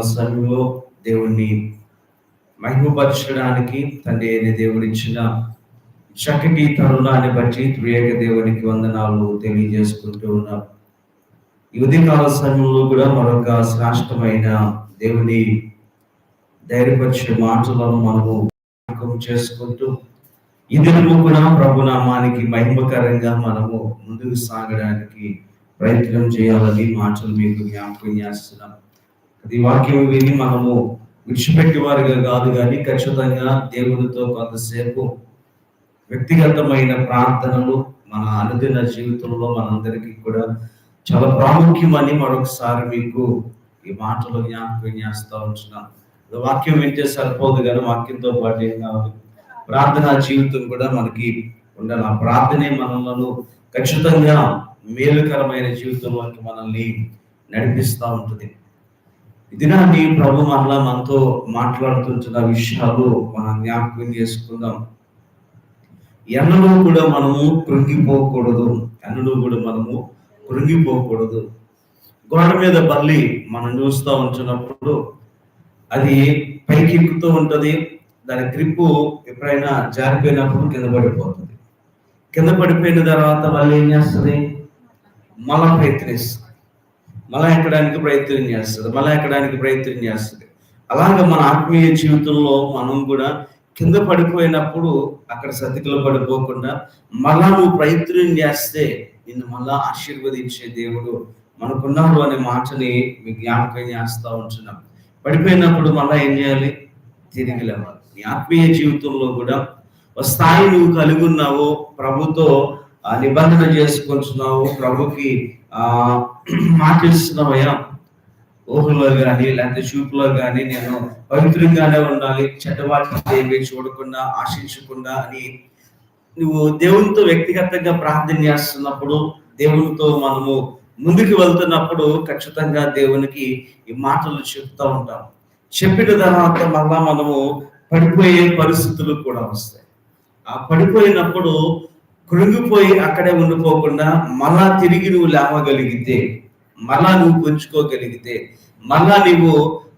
సమయంలో దేవుణ్ణి మహిమపరచడానికి తండ్రి అయిన దేవుడు ఇచ్చిన చక్కటి తరుణాన్ని బట్టి త్రియేక దేవునికి వందనాలు తెలియజేసుకుంటూ ఉన్నాం. ఈ ఉదయకాల సమయంలో కూడా మరొక శ్రేష్టమైన దేవుని ధైర్యపరిచే మాటలను మనము చేసుకుంటూ ఈ దినము కూడా ప్రభునామానికి మహిమకరంగా మనము ముందుకు సాగడానికి ప్రయత్నం చేయాలని మాటలు మీకు జ్ఞాపకం చేస్తున్నాం. ఈ వాక్యం విని మనము విడిచిపెట్టి వారిగా కాదు కానీ ఖచ్చితంగా దేవునితో కొంతసేపు వ్యక్తిగతమైన ప్రార్థనలు మన అనుదిన జీవితంలో మనందరికీ కూడా చాలా ప్రాముఖ్యమని మరొకసారి మీకు ఈ మాటలు జ్ఞాపకం చేస్తూ ఉంటున్నాను వాక్యం వింటే సరిపోదు కానీ వాక్యంతో పాటు ఏం కావాలి? ప్రార్థనా జీవితం కూడా మనకి ఉండాలి. ఆ ప్రార్థనే మనలను ఖచ్చితంగా మేలుకరమైన జీవితంలోకి మనల్ని నడిపిస్తూ ఉంటుంది. దినాన్ని ప్రభు మరలా మనతో మాట్లాడుతుంటున్న విషయాలు మనం జ్ఞాపకం చేసుకుందాం. ఎన్నడూ కూడా మనము కృంగిపోకూడదు. ఎన్నడూ కూడా మనము కృంగిపోకూడదు. గోడ మీద బల్లి మనం చూస్తూ ఉంటున్నప్పుడు అది పైకి ఎక్కుతూ ఉంటుంది. దాని గ్రిప్పు ఎప్పుడైనా జారిపోయినప్పుడు కింద పడిపోతుంది. కింద పడిపోయిన తర్వాత వాళ్ళు ఏం చేస్తుంది? మళ్ళా ప్రయత్నిస్తుంది. మళ్ళా ఎక్కడానికి ప్రయత్నం చేస్తుంది మళ్ళా ఎక్కడానికి ప్రయత్నం చేస్తుంది. అలాగే మన ఆత్మీయ జీవితంలో మనం కూడా కింద పడిపోయినప్పుడు అక్కడ సతికిలో పడిపోకుండా మళ్ళా నువ్వు ప్రయత్నం చేస్తే నిన్ను మళ్ళా ఆశీర్వదించే దేవుడు మనకున్నాడు అనే మాటని మీ జ్ఞాపకం చేస్తూ ఉంటున్నాం. పడిపోయినప్పుడు మళ్ళా ఏం చేయాలి? తిరిగి లేవాలి. నీ ఆత్మీయ జీవితంలో కూడా ఒక స్థాయి నువ్వు కలిగి ఉన్నావు ప్రభుతో ఆ నిబంధన చేసుకుంటున్నావు ప్రభుకి ఆ మాటిస్తున్నావయ్యా ఊహలో కానీ లేకపోతే చూపులో కానీ నేను పవిత్రంగానే ఉండాలి చెడ్డవాటిని ఏమీ చూడకుండా ఆశించకుండా అని నువ్వు దేవునితో వ్యక్తిగతంగా ప్రార్థన చేస్తున్నప్పుడు దేవునితో మనము ముందుకు వెళ్తున్నప్పుడు ఖచ్చితంగా దేవునికి ఈ మాటలు చెప్తూ ఉంటాం. చెప్పిన తర్వాత మళ్ళా మనము పడిపోయే పరిస్థితులు కూడా వస్తాయి. ఆ పడిపోయినప్పుడు కృంగిపోయి అక్కడే ఉండిపోకుండా మళ్ళా తిరిగి నువ్వు లేవగలిగితే మళ్ళా నువ్వు పుంజుకోగలిగితే మళ్ళా నువ్వు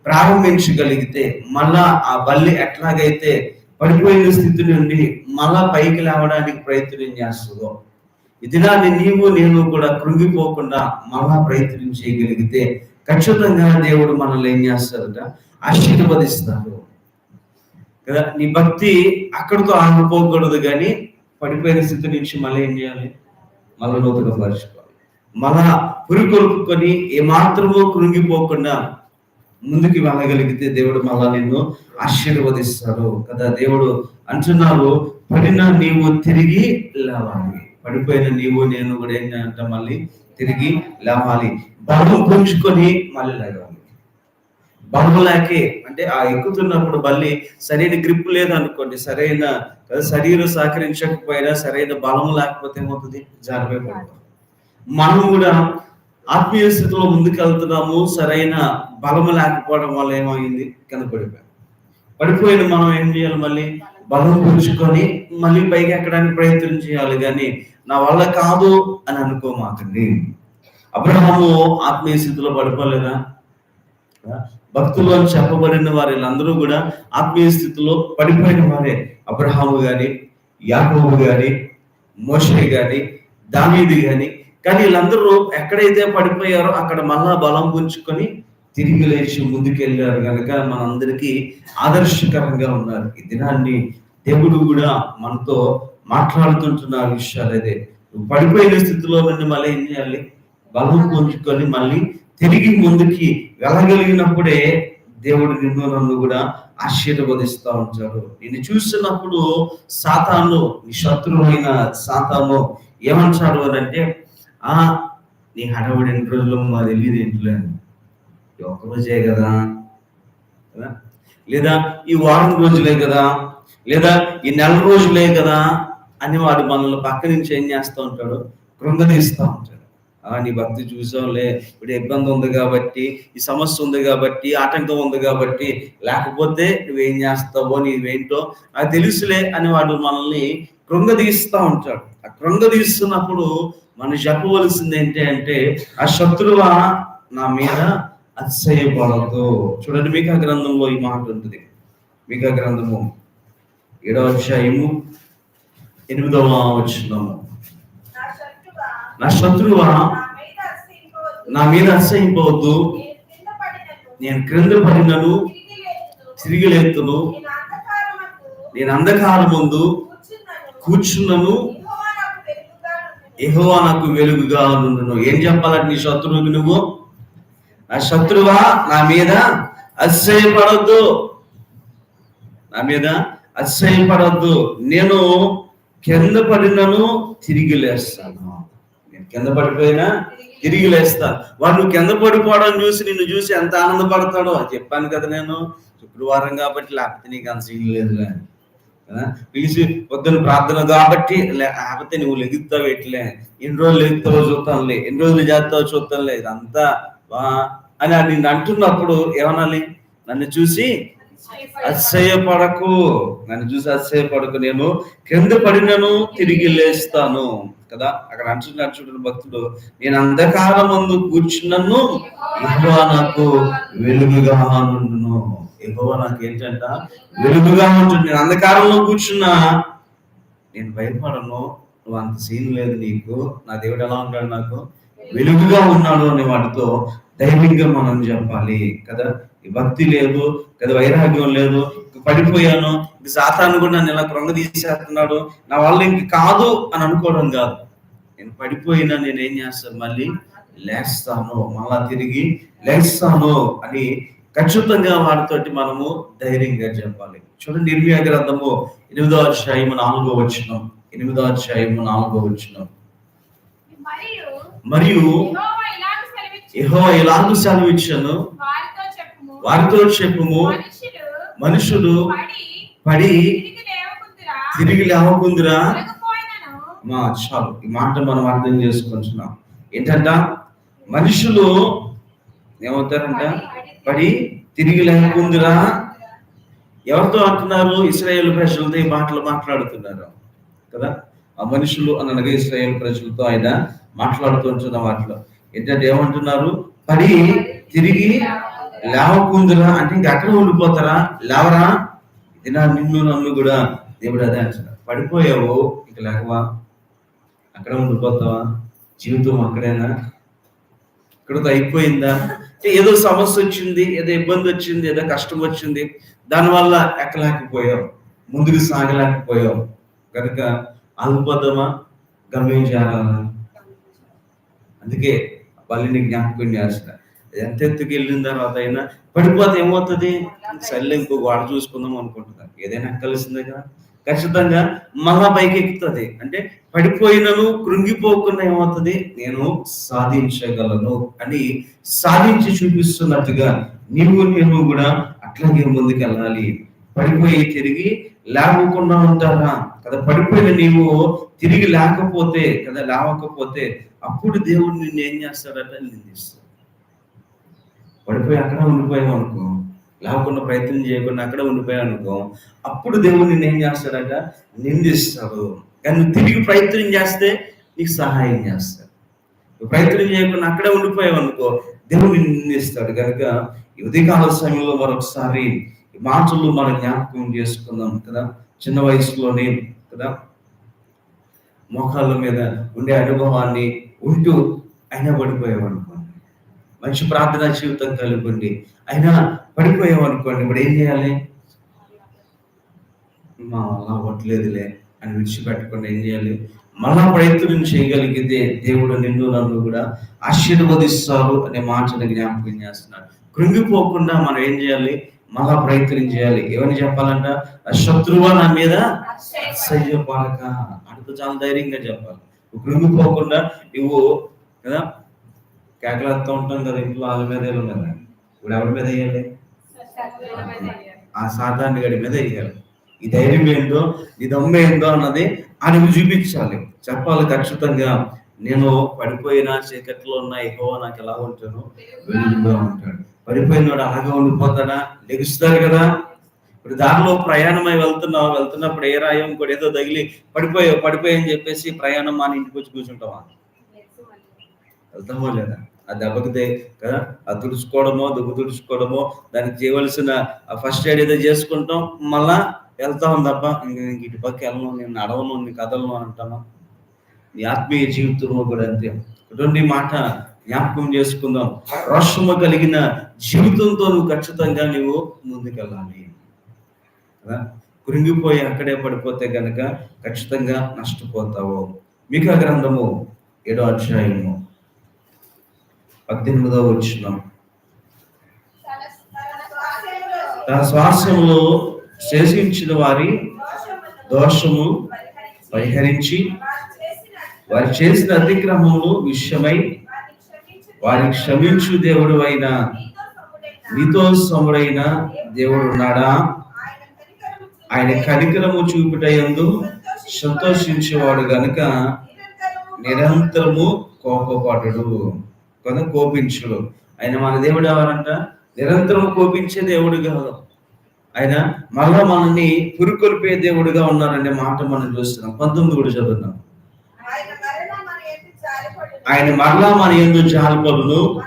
ప్రారంభించగలిగితే మళ్ళా ఆ బల్లి ఎట్లాగైతే పడిపోయిన స్థితి నుండి మళ్ళా పైకి లేవడానికి ప్రయత్నం చేస్తుందో ఇదిలాన్ని నీవు నేను కూడా కృంగిపోకుండా మళ్ళా ప్రయత్నం చేయగలిగితే ఖచ్చితంగా దేవుడు మనల్ని ఏం చేస్తారట ఆశీర్వదిస్తారు కదా నీ భక్తి అక్కడితో ఆగిపోకూడదు కానీ పడిపోయిన స్థితి నుంచి మళ్ళీ ఏం చేయాలి? మళ్ళీ లోతుగా పరుచుకోవాలి మళ్ళా పురికొల్పుకొని ఏమాత్రమో కృంగిపోకుండా ముందుకు వెళ్ళగలిగితే దేవుడు మళ్ళా నిన్ను ఆశీర్వదిస్తాడు. కదా దేవుడు అంటున్నారు పడిన నీవు తిరిగి లేవాలి. పడిపోయిన నీవు నేను కూడా ఏంటంటే మళ్ళీ తిరిగి లేవాలి. బలం పుంజుకొని మళ్ళీ లేవాలి. బలం అంటే ఆ ఎక్కుతున్నప్పుడు మళ్ళీ సరైన గ్రిప్ లేదనుకోండి సరైన శరీరం సహకరించకపోయినా సరైన బలం లేకపోతే ఏమవుతుంది? జారిపోయి మనం కూడా ఆత్మీయ స్థితిలో ముందుకు వెళ్తున్నాము సరైన బలం లేకపోవడం వల్ల ఏమైంది? కింద పడిపోయాం. పడిపోయిన మనం ఏం చేయాలి మళ్ళీ? బలం పుంజుకొని మళ్ళీ పైకి ఎక్కడానికి ప్రయత్నం చేయాలి. కానీ నా వల్ల కాదు అని అనుకోమాకండి. అబ్రహము ఆత్మీయ స్థితిలో పడిపోలేదా? భక్తుల్లో చెప్పబడిన వారిలందరూ కూడా ఆత్మీయ స్థితిలో పడిపోయిన వారే. అబ్రహాము గాని యాకోబు గాని మోషే గాని దావీది గాని. కానీ వీళ్ళందరూ ఎక్కడైతే పడిపోయారో అక్కడ మళ్ళా బలం పుంజుకొని తిరిగి లేచి ముందుకెళ్ళారు కనుక మనందరికీ ఆదర్శకరంగా ఉన్నారు. ఈ దినాన్ని దేవుడు కూడా మనతో మాట్లాడుతుంటున్న విషయాలు అదే. నువ్వు పడిపోయిన స్థితిలో నుండి మళ్ళీ ఏం చేయాలి? బలం పుంజుకొని మళ్ళీ తిరిగి ముందుకి వెళ్ళగలిగినప్పుడే దేవుడు నిన్ను నన్ను కూడా ఆశీర్వదిస్తూ ఉంటాడు. నిన్ను చూస్తున్నప్పుడు సాతాను నీ శత్రువైన సాతాను ఏమంటాడు అని అంటే ఆ నీ హడవడి ఎన్ని రోజులు మా తెలియదు ఇంట్లో ఒక్క రోజే కదా. లేదా ఈ వారం రోజులే కదా. లేదా ఈ నెల రోజులే కదా. అని వాడు మనల్ని పక్క నుంచి ఏం చేస్తూ ఉంటాడు? కృంగదీస్తూ ఉంటాడు. నీ భక్తి చూసాంలే. ఇప్పుడు ఇబ్బంది ఉంది కాబట్టి ఈ సమస్య ఉంది కాబట్టి ఆటంకం ఉంది కాబట్టి లేకపోతే నువ్వేం చేస్తావో నీవేంటో అది తెలుసులే అని వాడు మనల్ని కృంగదీస్తూ ఉంటాడు. ఆ కృంగదీస్తున్నప్పుడు మనం చెప్పవలసింది ఏంటి అంటే ఆ శత్రువ నా మీద అతిశయపడదు. చూడండి మీకా గ్రంథంలో ఈ మాట ఉంటుంది. మీకా గ్రంథము ఏడవ అధ్యాయము ఎనిమిదవ వచ్చినాము నా శత్రువా? నా మీద అసహింపవద్దు నేను క్రింద పడినను తిరిగి లేతును నేను అంధకారమునకు అంధకారం ముందు కూర్చున్నను. ఎహోవా నాకు వెలుగుగా నుండును. ఉండును. ఏం చెప్పాలంటే నీ శత్రువుకి నువ్వు? నా శత్రువా నా మీద అతిశయపడద్దు నా మీద అతిశయపడద్దు నేను కింద పడినను తిరిగి లేస్తాను. నేను కింద పడిపోయినా తిరిగి లేస్తాను వాడు నువ్వు కింద పడిపోవడం చూసి నిన్ను చూసి ఎంత ఆనందపడతాడో చెప్పాను కదా నేను. శుక్రవారం కాబట్టి లేకపోతే నీకు అంత సీన్ లేదు కదా? పిలిచి పొద్దున ప్రార్థన కాబట్టి లేకపోతే నువ్వు లెగుతావు ఎట్లే? ఎన్ని రోజులు లెగుతావో చూస్తానులే ఎన్ని రోజులు చేస్తావో చూస్తానులే ఇదంతా వా అని అది నిన్ను అంటున్నప్పుడు ఏమనాలి? నన్ను చూసి అతిశయపడకు. నన్ను చూసి అతిశయపడకు. నేను కింద పడినను తిరిగి లేస్తాను. కదా? అక్కడ అంటున్నాడు చూడండి భక్తుడు నేను అంధకారం ముందు కూర్చున్నను యెహోవా నాకు వెలుగుగా నుండును యెహోవా నాకు ఏంటంట వెలుగుగా ఉంటుంది నేను అంధకారంలో కూర్చున్నా. నేను భయపడను. నువ్వు అంత సీన్ లేదు నీకు. నా దేవుడు ఎలా ఉంటాడు నాకు? వెలుగుగా ఉన్నాడు అనే వాటితో ధైర్యంగా మనం చెప్పాలి. కదా? భక్తి లేదు కదా వైరాగ్యం లేదు పడిపోయాను సాతాను కూడా నన్ను ఇలా కృంగ తీసేస్తున్నాడు నా వల్ల ఇంక కాదు అని అనుకోవడం కాదు. నేను పడిపోయినా నేను ఏం చేస్తాను? మళ్ళీ లేస్తాను మళ్ళా తిరిగి లేస్తాను అని ఖచ్చితంగా వారితోటి మనము ధైర్యంగా చెప్పాలి. చూడండి నిర్మయ గ్రంథము ఎనిమిదో అధ్యాయము నాలుగో వచ్చినాం ఎనిమిదో అధ్యాయము నాలుగో వచ్చినాం మరియు యెహోవా ఇలాగ సెలవిచ్చును. వారితో చెప్పుము మనుషులు పడి తిరిగి లేవకుందిరా. మా చాలు ఈ మాట మనం అర్థం చేసుకుంటున్నాం. ఏంటంట? మనుషులు ఏమవుతారంట? పడి తిరిగి లేకుందిరా ఎవరితో అంటున్నారు ఇస్రాయేల్ ప్రజలతో ఈ మాటలు మాట్లాడుతున్నారు. కదా? ఆ మనుషులు అనగా ఇస్రాయేల్ ప్రజలతో ఆయన మాట్లాడుతుంటున్న వాటిలో ఏంటంటే ఏమంటున్నారు? పడి తిరిగి లేవకుందిరా అంటే ఇంక అక్కడ ఉండిపోతారా? లేవరా? ఇది నా నిన్ను నన్ను కూడా దేవుడు అదే అంటున్నాడు. పడిపోయావు ఇక లేకవా అక్కడ ఉండిపోతావా? జీవితం అక్కడేనా? ఇక్కడతో అయిపోయిందా? ఏదో సమస్య వచ్చింది ఏదో ఇబ్బంది వచ్చింది ఏదో కష్టం వచ్చింది. దానివల్ల ఎక్కలేకపోయావు. ముందుకు సాగలేకపోయావు. కనుక అల్పదమా గమ్యం చేరాలా? అందుకే పల్లిని జ్ఞాపకం చేస్తా. ఎంత ఎత్తుకు వెళ్ళిన తర్వాత అయినా పడిపోతే ఏమవుతుంది? సర్లే ఇంకో గోడ చూసుకుందాం అనుకుంటున్నాను. ఏదైనా కలిసిందే కదా. ఖచ్చితంగా మళ్ళా పైకి ఎక్కుతుంది. అంటే పడిపోయినను కృంగిపోకుండా ఏమవుతుంది? నేను సాధించగలను అని సాధించి చూపిస్తున్నట్టుగా నీవు నేను కూడా అట్లాగే ముందుకెళ్ళాలి. పడిపోయి తిరిగి లేవకుండా ఉంటారా? కదా పడిపోయిన నీవు తిరిగి లేకపోతే కదా లేవకపోతే అప్పుడు దేవుడు నిన్ను ఏం చేస్తాడట? నిందిస్తాడు. పడిపోయి అక్కడ ఉండిపోయావు అనుకో లేకుండా ప్రయత్నం చేయకుండా అక్కడ ఉండిపోయావు అనుకో అప్పుడు దేవుడు నిన్ను ఏం చేస్తాడట? నిందిస్తాడు. కానీ నువ్వు తిరిగి ప్రయత్నం చేస్తే నీకు సహాయం చేస్తాడు. నువ్వు ప్రయత్నం చేయకుండా అక్కడే ఉండిపోయావు అనుకో దేవుడు నిందిస్తాడు. కనుక ఉదయకాల సమయంలో మరొకసారి మాటలు మనం జ్ఞాపకం చేసుకుందాం కదా. చిన్న వయసులోనే కదా. మోకాళ్ళ మీద ఉండే అనుభవాన్ని ఉంటూ అయినా పడిపోయేవాడు మంచి ప్రార్థనా జీవితం కలుగుండి. అయినా పడిపోయామనుకోండి ఇప్పుడు ఏం చేయాలి? మా వల్ల అవ్వట్లేదులే అని విడిచిపెట్టకుండా ఏం చేయాలి? మళ్ళా ప్రయత్నం చేయగలిగితే దేవుడు నిన్ను నన్ను కూడా ఆశీర్వదిస్తారు అనే మాటను జ్ఞాపకం చేస్తున్నాడు. కృంగిపోకుండా మనం ఏం చేయాలి? మళ్ళా ప్రయత్నం చేయాలి. ఏమని చెప్పాలంట? శత్రువా నా మీద సయ్యపాలక అంటూ చాలా ధైర్యంగా చెప్పాలి. కృంగిపోకుండా నువ్వు కదా? కేకలేస్తూ ఉంటాం కదా ఇంట్లో వాళ్ళ మీద వేయలేం కదా ఇప్పుడు ఎవరి మీద వేయాలి? ఆ సాధారణ గడి మీద వేయాలి. ఈ ధైర్యం ఏందో ఈ దమ్ము ఏందో అన్నది ఆయనకు చూపించాలి. చెప్పాలి ఖచ్చితంగా నేను పడిపోయిన చీకట్లో ఉన్న ఎక్కువ నాకు ఎలా ఉంటాను వెలుగుగా ఉంటాడు. పడిపోయినవాడు అలాగే ఉండిపోతాడా? లెగుస్తాడు కదా. ఇప్పుడు దారిలో ప్రయాణమై వెళ్తున్నావు? వెళ్తున్నప్పుడు ఏ రాయం కూడా ఏదో తగిలి పడిపోయావు పడిపోయావు అని చెప్పేసి ప్రయాణం మా ఇంటికి వచ్చి కూర్చుంటావా? వెళ్తామో లేదా ఆ దెబ్బకి కదా ఆ తుడుచుకోవడమో దుబ్బు తుడుచుకోవడమో దానికి చేయవలసిన ఫస్ట్ ఎయిడ్ ఏదో చేసుకుంటాం మళ్ళా వెళ్తాం తప్ప ఇంక ఇటు పక్క వెళ్ళను నేను నడవను కథలను కదలను అంటాను నీ ఆత్మీయ జీవితంలో కూడా అంతే. అటువంటి మాట జ్ఞాపకం చేసుకుందాం. రోషము కలిగిన జీవితంతో నువ్వు ఖచ్చితంగా నువ్వు ముందుకెళ్ళాలి. కదా? కృంగిపోయి అక్కడే పడిపోతే కనుక ఖచ్చితంగా నష్టపోతావు. మిక గ్రంథము ఏడో అధ్యాయము. పద్దెనిమిదో వచ్చిన తన శ్వాసములో శేషించిన వారి దోషము పరిహరించి వారు చేసిన అతిక్రమములు విషయమై వారి క్షమించు దేవుడు అయిన మీతో సముడైన దేవుడు ఉన్నాడా? ఆయన కనికరము చూపుటయందు సంతోషించేవాడు గనుక నిరంతరము కోపపడడు కదా కోపించుడు ఆయన మన దేవుడు ఎవరంట? నిరంతరం కోపించే దేవుడు కాదు. ఆయన మళ్ళా మనల్ని పురుకొల్పే దేవుడుగా ఉన్నారనే మాట మనం చూస్తున్నాం. పంతొమ్మిది కూడా చదువుతాం ఆయన మరలా మన ఎందు జాలపడును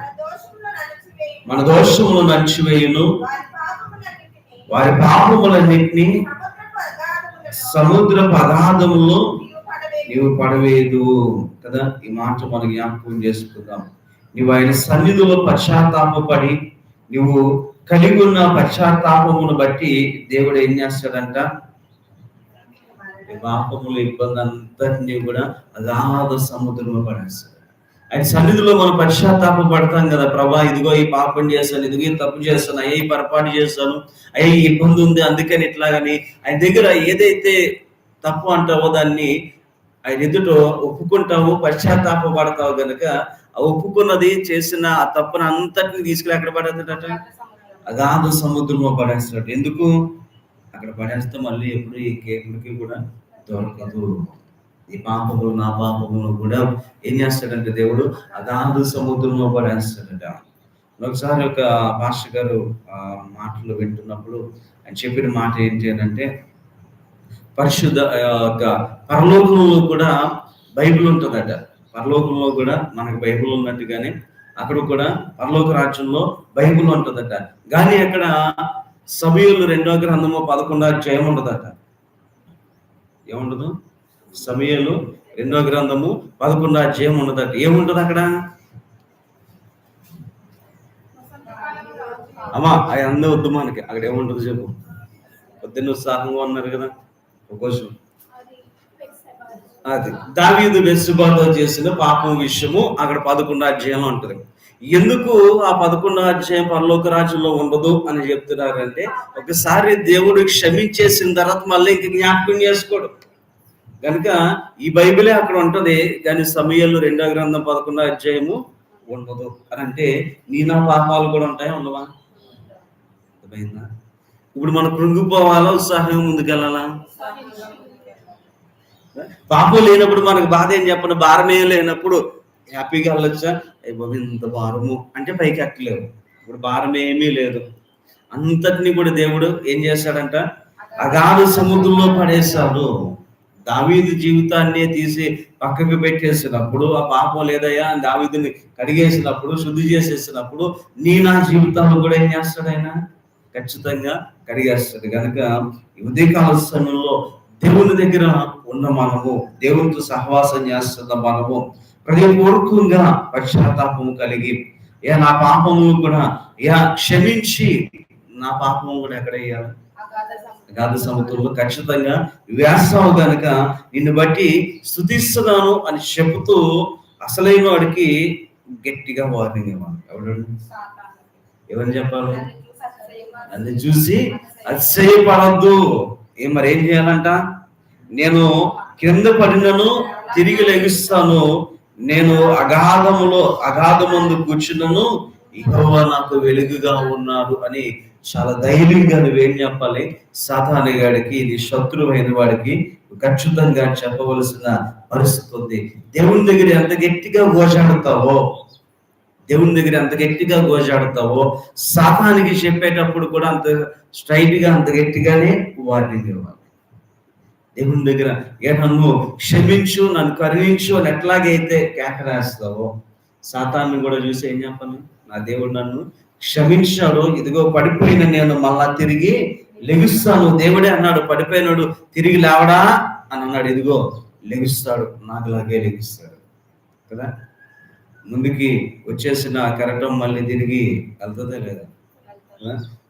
మన దోషములు నడిచివేయును. వారి పాపములన్నిటినీ సముద్ర పదార్థములో. నీవు పడవేదు కదా? ఈ మాట మనం జ్ఞాపకం చేసుకుందాం. నువ్వు ఆయన సన్నిధిలో పశ్చాత్తాపడి నువ్వు కలిగి ఉన్న పశ్చాత్తాపమును బట్టి దేవుడు ఏం చేస్తాడంట? పాపముల ఇబ్బంది అంతటినీ కూడా అగాధ సముద్రంలో పడేస్తాడు. ఆయన సన్నిధిలో మనం పశ్చాత్తాపం పడతాం కదా ప్రభా ఇదిగో ఈ పాపం చేశాను ఇదిగో ఈ తప్పు చేశాను అయ్యే పొరపాటు చేశాను అయ్యే ఇబ్బంది ఉంది అందుకని ఇట్లాగని ఆయన దగ్గర ఏదైతే తప్పు అంటావో దాన్ని ఆయన ఎదుట ఒప్పుకుంటావు పశ్చాత్తాప పడతావు గనుక ఆ ఒప్పుకున్నది చేసిన ఆ తప్పును అంతటిని తీసుకెళ్ళి అక్కడ పడేస్తాడట? అగాధ సముద్రంలో పడేస్తాడు ఎందుకు? అక్కడ పడేస్తే మళ్ళీ ఎప్పుడు ఈ కేకులకి కూడా దొరకదు. ఈ పాపములు నా పాపములు కూడా ఏం చేస్తాడంటే దేవుడు అగాధ సముద్రంలో పడేస్తాడట. ఒకసారి ఒక భాష గారు ఆ మాటలు వింటున్నప్పుడు ఆయన చెప్పిన మాట ఏంటి అని అంటే పరిశుద్ధ పరలోకంలో కూడా బైబిల్ ఉంటుందట. పరలోకంలో కూడా మనకు బైబిల్ ఉన్నట్టుగానే అక్కడ కూడా పరలోక రాజ్యంలో బైబిల్ ఉంటుందట. కానీ అక్కడ సమయంలో రెండో గ్రంథము పదకొండో అధ్యాయం ఉండదట. ఏముండదు? సమయంలో రెండో గ్రంథము పదకొండో అధ్యాయం ఉండదట. ఏముంటది అక్కడ? అమ్మా అది అందే వద్దు మనకి. అక్కడ ఏముంటుంది చెప్పు. పొద్దున్న ఉత్సాహంగా ఉన్నారు కదా. క్వశ్చన్ అది. దావీదు వెసుబాతో చేసిన పాపం విషయము అక్కడ పదకొండు అధ్యాయంలో ఉంటుంది. ఎందుకు ఆ పదకొండు అధ్యాయం పరలోక రాజ్యంలో ఉండదు అని చెప్తున్నారంటే ఒకసారి దేవుడు క్షమించేసిన తర్వాత మళ్ళీ ఇంక జ్ఞాపకం చేసుకోడు. కనుక ఈ బైబిలే అక్కడ ఉంటుంది కానీ సమయంలో రెండో గ్రంథం పదకొండో అధ్యాయము ఉండదు. అని అంటే నీ నా పాపాలు కూడా ఉంటాయా ఉండవా? అర్థమైందా? ఇప్పుడు మనం కృంగిపోవాలా ఉత్సాహం ముందుకెళ్ళాలా? పాపం లేనప్పుడు మనకు బాధ ఏం చెప్పండి భారమే లేనప్పుడు హ్యాపీగా వెళ్ళొచ్చా? అయ్యి ఇంత భారము. అంటే పైకి ఎక్కలేవు. ఇప్పుడు భారం ఏమీ లేదు. అంతటిని కూడా దేవుడు ఏం చేశాడంట అగాధ సముద్రంలో పడేశాడు. దావీదు జీవితాన్ని తీసి పక్కకు పెట్టేసినప్పుడు ఆ పాపం లేదయ్యా దావీదుని కడిగేసినప్పుడు శుద్ధి చేసేసినప్పుడు నీ నా జీవితాన్ని కూడా ఏం చేస్తాడు ఖచ్చితంగా కడిగేస్తాడు కనుక ఉదయకాల సమయంలో దేవుని దగ్గర ఉన్న మనము దేవునితో సహవాసం చేస్తున్న మనము హృదయపూర్వకంగా పశ్చాత్తాపము కలిగి ఏ నా పాపము కూడా యా క్షమించి నా పాపము కూడా ఎక్కడ వేయాలి? గాధ సముద్రంలో. ఖచ్చితంగా వేస్తావు గనుక నిన్ను బట్టి స్థుతిస్తున్నాను అని చెబుతూ అసలైన వాడికి గట్టిగా వార్నింగ్ ఇవ్వాలి. ఎవరు? సాతాను. ఎవరు చెప్పాలి? దాన్ని చూసి అన్ని చూసి అతిశయపడద్దు. ఏం మరి ఏం చేయాలంట? నేను కింద పడినను తిరిగి లెగిస్తాను. నేను అగాధములో అగాధమందు కూర్చున్నను. యెహోవా నాకు వెలుగుగా ఉన్నాడు అని చాలా ధైర్యంగా నువ్వేం చెప్పాలి? సాధాని గాడికి ఇది శత్రువైన వాడికి ఖచ్చితంగా చెప్పవలసిన పరిస్థితి ఉంది. దేవుని దగ్గర ఎంత గట్టిగా గోజాడుతావో దేవుని దగ్గర ఎంత గట్టిగా గోజాడతావో సాతానికి చెప్పేటప్పుడు కూడా అంత స్ట్రైట్గా అంత గట్టిగానే వార్నింగ్ ఇవ్వాలి దేవుని దగ్గర ఏ నన్ను క్షమించు నన్ను కరుణించు అని ఎట్లాగైతే కేకరాస్తావో సాతాన్ని కూడా చూసి ఏం చెప్పాలి? నా దేవుడు నన్ను క్షమించాడు ఇదిగో పడిపోయిన నేను మళ్ళా తిరిగి లెగుస్తాను దేవుడే అన్నాడు పడిపోయినాడు తిరిగి లేవడా? అని అన్నాడు ఇదిగో లెగుస్తాడు నాకులాగే లెగుస్తాడు. కదా? ముందుకి వచ్చేసిన కెరటం మళ్ళీ తిరిగి వెళ్తుందా లేదా?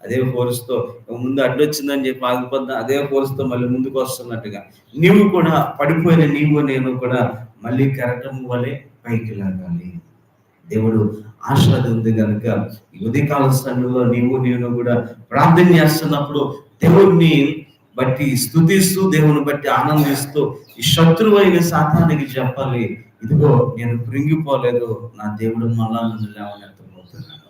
అదే ఫోర్స్తో ముందు అడ్డొచ్చిందని చెప్పి ఆగిపోద్దా అదే ఫోర్స్తో మళ్ళీ ముందుకు వస్తున్నట్టుగా. నీవు కూడా పడిపోయిన నీవు నేను కూడా మళ్ళీ కెరటం వలె పైకి లాగాలి. దేవుడు ఆశీర్వాద ఉంది కనుక ఉదయకాల సమయంలో నీవు నేను కూడా ప్రార్థన చేస్తున్నప్పుడు దేవుడిని బట్టి స్థుతిస్తూ దేవుని బట్టి ఆనందిస్తూ ఈ శత్రువైన అయిన సాతానికి చెప్పాలి ఇదిగో నేను కృంగిపోలేదు. నా దేవుడు మళ్ళా లేవనెత్తబోతున్నాను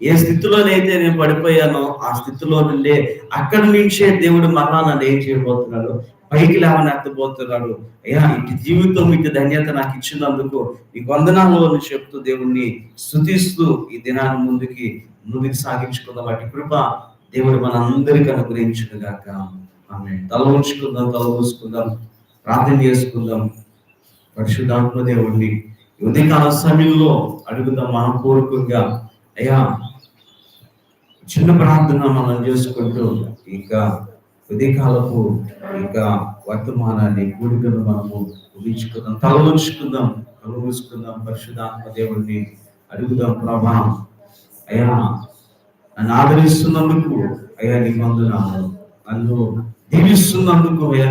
ఏ స్థితిలోనైతే నేను పడిపోయానో ఆ స్థితిలో నుండే అక్కడి నుంచే దేవుడు మళ్ళా నన్ను ఏం చేయబోతున్నాడు? పైకి లేవనెత్తబోతున్నాడు. అయ్యా ఇటు జీవితం ఇటు ధన్యత నాకు ఇచ్చినందుకు ఈ వందనాలు అని చెప్తూ దేవుణ్ణి స్థుతిస్తూ ఈ దినాన్ని ముందుకి ముందుకు సాగించుకుందాం వాటి కృప దేవుడు మన అనుగ్రహించుగాక ఆమె తల ఉంచుకుందాం తల మూసుకుందాం ప్రార్థన చేసుకుందాం. పరిశుద్ధాత్మ దేవుణ్ణి ఈ ఉదయకాల సమయంలో అడుగుదాం మనపూర్వకంగా. అయ్యా చిన్న ప్రార్థన మనం చేసుకుంటూ ఇంకా ఉదయకాలపు ఇంకా వర్తమానాన్ని కూడికను మనము ఊహించుకుందాం. తల ఉంచుకుందాం తల ఊసుకుందాం పరిశుద్ధాత్మదేవుణ్ణి అడుగుదాం ప్రభా. అయ్యా నన్ను ఆదరిస్తున్నందుకు అయ్యా నీ మందు నన్ను దీవిస్తున్నందుకు అయ్యా